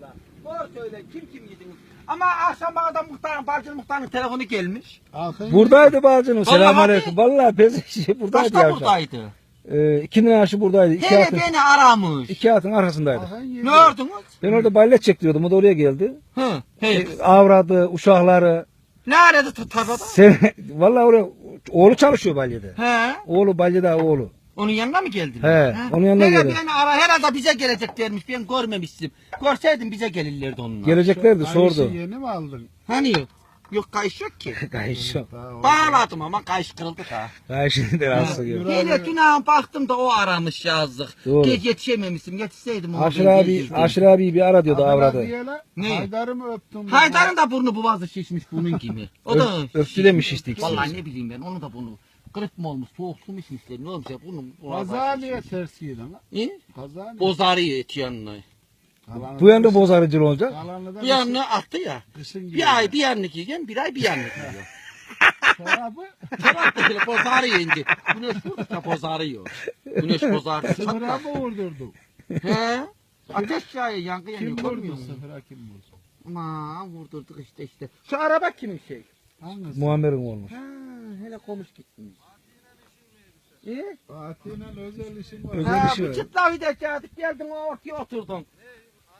valla. Doğru söyle kim kim yediniz? Ama akşam bana da muhtarın, Balcılı muhtarın telefonu gelmiş. Akın Buradaydı bacım. Selamünaleyküm. Vallahi Vallahi pez şey buradaydı Kaçta ya. buradaydı? Ee, ikinin aşı buradaydı. İki Hele atın, beni aramış. iki atın arkasındaydı. Ne ördünüz? Ben orada ballet çektiriyordum. O da oraya geldi. Hı. Hey. E, avradı, uşakları. Ne aradı ta- tarlada? Sen, vallahi oraya oğlu çalışıyor balyede. He. Oğlu balyede oğlu. Onun yanına mı geldin? He, onun yanına geldi. beni ara herhalde bize gelecek dermiş. Ben görmemiştim. Görseydim bize gelirlerdi onunla. Geleceklerdi Kayışı sordu. Yeni mi aldın? Hani yok? Yok kayış yok ki. Kayış yok. Bağladım ama kayış kırıldı da. Kayışını da rahatsız ediyor. Hele günahım baktım da o aramış yazdık. Doğru. Geç yetişememişim. Yetişseydim onu Aşır ben abi, gelirdim. Aşır abi bir ara diyordu avradı. Ne? Haydar'ı mı öptün? Haydar'ın da burnu boğazı şişmiş bunun gibi. O da Öp- öptü demiş işte ikisi. Vallahi ne bileyim ben onu da bunu. Grip mi olmuş, soğuk su mu içmişler, ne olmuş ya bunun Kaza niye ters giydin lan? İyi. Kaza niye? Bozarıyor et yanına. Bu yanda bozarıcı olacak. Kalanı da Bir yanına attı ya. kışın giyiyor. Bir ay bir yanlık yiyeceğim, bir ay bir yanlık yiyor. Çorabı Çorap da böyle bozarıyor ince. Güneş vurdukça bozarıyor. Güneş bozarıyor. sınıra Çatlak. mı vurdurdu? He? Ateş yağıyor, yangın yanıyor. Kim görmüyor vurdu musun? sıfıra kim vurdu? Aman vurdurduk işte işte. Şu araba kimin şey? Hangisi? Muammer'in olmuş. Ha, hele komuş gitmiş. İyi. Fatih'le özel işim var. Özel Ha, işi var. çıtlağı da geldik geldin ortaya oturdun.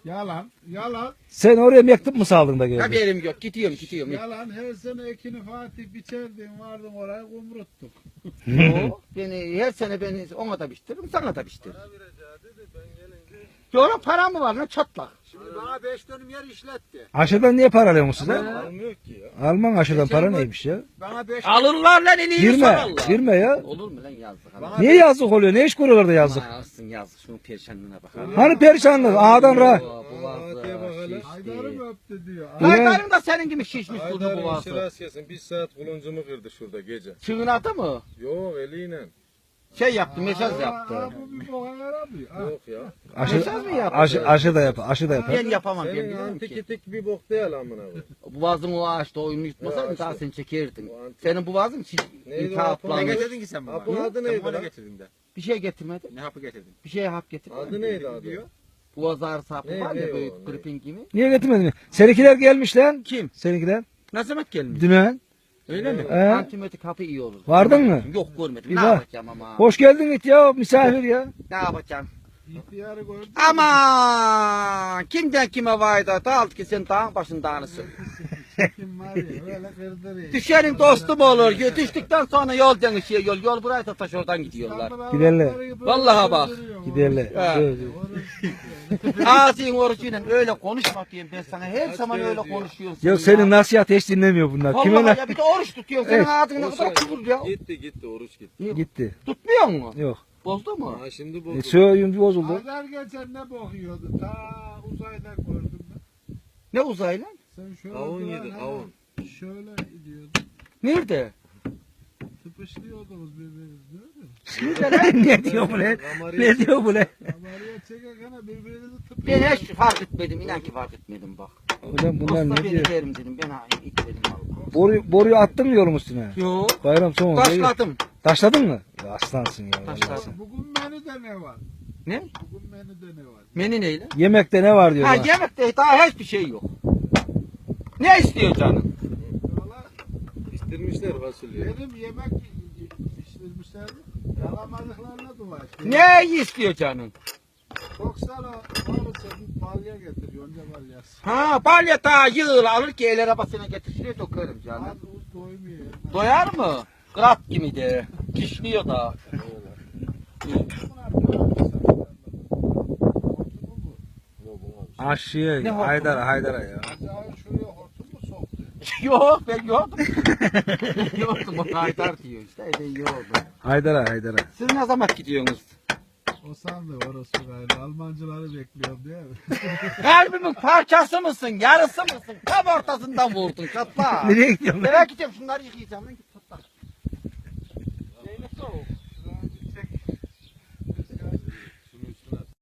Yalan, yalan, Sen oraya mektup mu saldın da geldin? Haberim yok gidiyorum gidiyorum. yalan. Her sene ekini Fatih biçerdin, vardım oraya kumruttuk. O, beni her sene beni ona da biçtiririm sana da biçtiririm. Yok para mı var lan çatlak? Şimdi bana beş dönüm yer işletti. Aşıdan niye para alıyorsun size? Almıyor ki ya. Alman aşıdan para neymiş ya? Bana beş Alırlar lan en iyi Girme, sorarlar. girme ya. Olur mu lan yazdık? Bana- Niye yazlık oluyor? Ne iş kuruyorlar da yazlık? Aman alsın yazdık şunun perişanlığına bak. ha. Hani perişanlık? Ağadan ra. Oo, Bu Haydar'ı şişti. öptü diyor. Haydar'ın da senin gibi şişmiş durdu bu Haydar'ın vazda. şiras yesin. Bir saat kuluncumu kırdı şurada gece. Çığınadı mı? Yok eliyle. Şey yaptı mesaj yaptı. aa, bu bir boğa yaramıyor. Ha. Yok ya. Aşı, Mesaj mı yaptı? aşı, aşı da yapar. Aşı da yapar. Ben yapamam ben Senin bilirim ki. antikitik bir bok değil amına koyayım. Bu vazın o ağaçta oyunu yutmasaydın Ya daha işte. sen çekerdin. O antik- Senin bu vazın çiz, Neydi o iltihaplanmış. hapı? ki sen Hapın adı neydi lan? getirdin de. Bir şey getirmedin. Ne hapı getirdin? Bir şey hap getirmedin. Adı neydi adı? Bu vaz ağrısı hapı Ne, var ya ne böyle o, ne? gripin gibi. Niye getirmedin mi? Seninkiler gelmiş lan. Kim? Seninkiler. Ne zaman gelmiş? Dünen. Öyle mi? He. Antibiyotik hapı iyi olur. Vardın mı? Yok görmedim. Bir ne bak. yapacağım ama? Hoş geldin git ya misafir ya. Ne yapacağım? İhtiyarı gördün. Ama kimden kime vayda dağıldı ki sen dağın başındağınısın. Düşenin dostum olur. Düştükten sonra yol denişiyor yol. Yol buraya da taş oradan gidiyorlar. Giderler. Vallahi bak. Giderler. Ağzın orucuyla öyle konuşma diyeyim ben sana. Her zaman öyle konuşuyorsun. Yok ya. senin nasihat hiç dinlemiyor bunlar. Kime Vallahi na- ya bir de oruç tutuyorsun. Senin Evet. ağzın ne kadar kıvır ya. Gitti gitti oruç gitti. Gitti. Tutmuyor mu? Yok. Bozdu mu? Ha şimdi E, bu. Söğün bozuldu. Haydar geçen ne bakıyordu? Ta uzayda gördüm ben. Ne uzaylı? Sen şöyle Avun duran yedi hemen avun. Şöyle gidiyordu. Nerede? Tıpışlıyordunuz birbirinizi. ne diyor bu lan? Ne diyor bu lan? Kameraya çekerken birbirinizi tıpışlıyordunuz. Ben hiç fark etmedim. İnan ki fark etmedim bak. Ulan bunlar Usta ne beni diyor? derim dedim. Ben ha ilk dedim valla. Boru, boruyu attın mı yolun üstüne? Yok. Bayram son oldu. Taşladım. Taşladın mı? Ya aslansın ya. Taşladım. sen. Bugün menüde ne var? Ne? Bugün menüde ne var? Meni neyle? Yemekte ne var diyor. Ha yemekte daha hiçbir şey yok. Ne istiyor canım? Valla İstirmişler fasulye. dedim yemek Yalamadıklarına. Ne istiyor canım? Koksana varsa bir balya getir. Yonca balyası. Ha balya ta yığıl alır ki el arabasına getirişine dökerim canım. Az uz doymuyor. Doyar mı? Krat gibi de. Kişniyor da. Ne hortumu? Haydar'a, Haydar'a ya. Acayip şuraya? yok ben yoktum. yoktum o Haydar diyor işte. E, ben yoktum. Haydar'a Haydar'a. Siz ne zaman gidiyorsunuz? O sandı orası gayrı. Almancıları bekliyorum değil mi? Kalbimin parçası mısın? Yarısı mısın? Tam ortasından vurdun çatla. Nereye gidiyorsun? Nereye gidiyorum? Şunları yıkayacağım. Lan git çatla. Neyle soğuk?